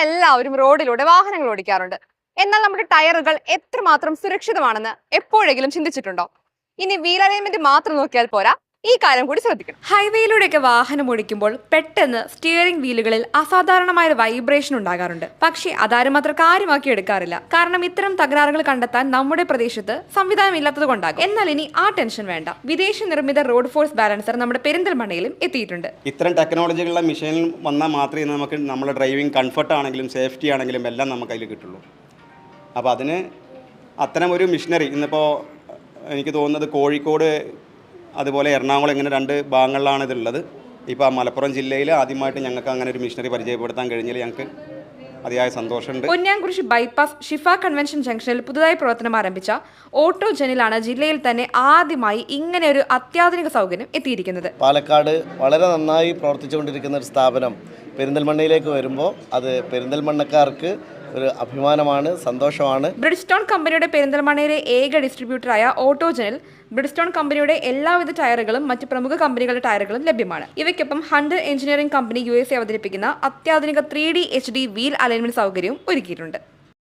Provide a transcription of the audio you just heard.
നമ്മളെല്ലാവരും റോഡിലൂടെ വാഹനങ്ങൾ ഓടിക്കാറുണ്ട്. എന്നാൽ നമ്മുടെ ടയറുകൾ എത്രമാത്രം സുരക്ഷിതമാണെന്ന് എപ്പോഴെങ്കിലും ചിന്തിച്ചിട്ടുണ്ടോ? ഇനി വീൽ അലൈൻമെന്റ് മാത്രം നോക്കിയാൽ പോരാ. ഈ കാര്യം കൂടി ശ്രദ്ധിക്കണം. ഹൈവേയിലൂടെയൊക്കെ വാഹനം ഓടിക്കുമ്പോൾ പെട്ടെന്ന് സ്റ്റിയറിംഗ് വീലുകളിൽ അസാധാരണമായ ഒരു വൈബ്രേഷൻ ഉണ്ടാകാറുണ്ട്. പക്ഷേ അതാരും മാത്രം കാര്യമാക്കി എടുക്കാറില്ല. കാരണം ഇത്തരം തകരാറുകൾ കണ്ടെത്താൻ നമ്മുടെ പ്രദേശത്ത് സംവിധാനം ഇല്ലാത്തത് കൊണ്ടാകും. എന്നാൽ ഇനി ആ ടെൻഷൻ വേണ്ട. വിദേശ നിർമ്മിത റോഡ് ഫോഴ്സ് ബാലൻസർ നമ്മുടെ പെരിന്തൽമണ്ണയിലും എത്തിയിട്ടുണ്ട്. ഇത്തരം ടെക്നോളജികളുടെ മെഷീനിൽ വന്നാൽ മാത്രമേ നമുക്ക് നമ്മുടെ ഡ്രൈവിംഗ് കംഫർട്ട് ആണെങ്കിലും സേഫ്റ്റി ആണെങ്കിലും എല്ലാം നമുക്ക് അതിൽ കിട്ടുള്ളൂ. അപ്പോൾ അതിന് അത്തരം ഒരു മിഷനറി ഇന്നിപ്പോൾ എനിക്ക് തോന്നുന്നത് കോഴിക്കോട് അതുപോലെ എറണാകുളം ഇങ്ങനെ രണ്ട് ഭാഗങ്ങളിലാണ് ഇതുള്ളത് ഇപ്പോൾ ആ മലപ്പുറം ജില്ലയിൽ ആദ്യമായിട്ട് ഞങ്ങൾക്ക് അങ്ങനെ ഒരു മിഷനറി പരിചയപ്പെടുത്താൻ കഴിഞ്ഞാൽ ഞങ്ങൾക്ക് അതിയായ സന്തോഷമുണ്ട്. പൊന്നാംകുറിശി ബൈപ്പാസ് ഷിഫ കൺവെൻഷൻ ജംഗ്ഷനിൽ പുതുതായി പ്രവർത്തനം ആരംഭിച്ച ഓട്ടോ ജനിലാണ് ജില്ലയിൽ തന്നെ ആദ്യമായി ഇങ്ങനെ ഒരു അത്യാധുനിക സൗകര്യം എത്തിയിരിക്കുന്നത്. പാലക്കാട് വളരെ നന്നായി പ്രവർത്തിച്ചുകൊണ്ടിരിക്കുന്ന ഒരു സ്ഥാപനം പെരിന്തൽമണ്ണയിലേക്ക് വരുമ്പോൾ അത് പെരിന്തൽമണ്ണക്കാർക്ക് ഒരു അഭിമാനമാണ് സന്തോഷമാണ്. ബ്രിഡ്സ്റ്റോൺ കമ്പനിയുടെ പെരിന്തൽമണയിലെ ഏക ഡിസ്ട്രിബ്യൂട്ടറായ ഓട്ടോജനിൽ ബ്രിഡ്സ്റ്റോൺ കമ്പനിയുടെ എല്ലാവിധ ടയറുകളും മറ്റ് പ്രമുഖ കമ്പനികളുടെ ടയറുകളും ലഭ്യമാണ്. ഇവയ്ക്കൊപ്പം ഹണ്ടർ എഞ്ചിനീയറിംഗ് കമ്പനി യു അവതരിപ്പിക്കുന്ന അത്യാധുനിക three D H D wheel alignment സൗകര്യവും ഒരുക്കിയിട്ടുണ്ട്.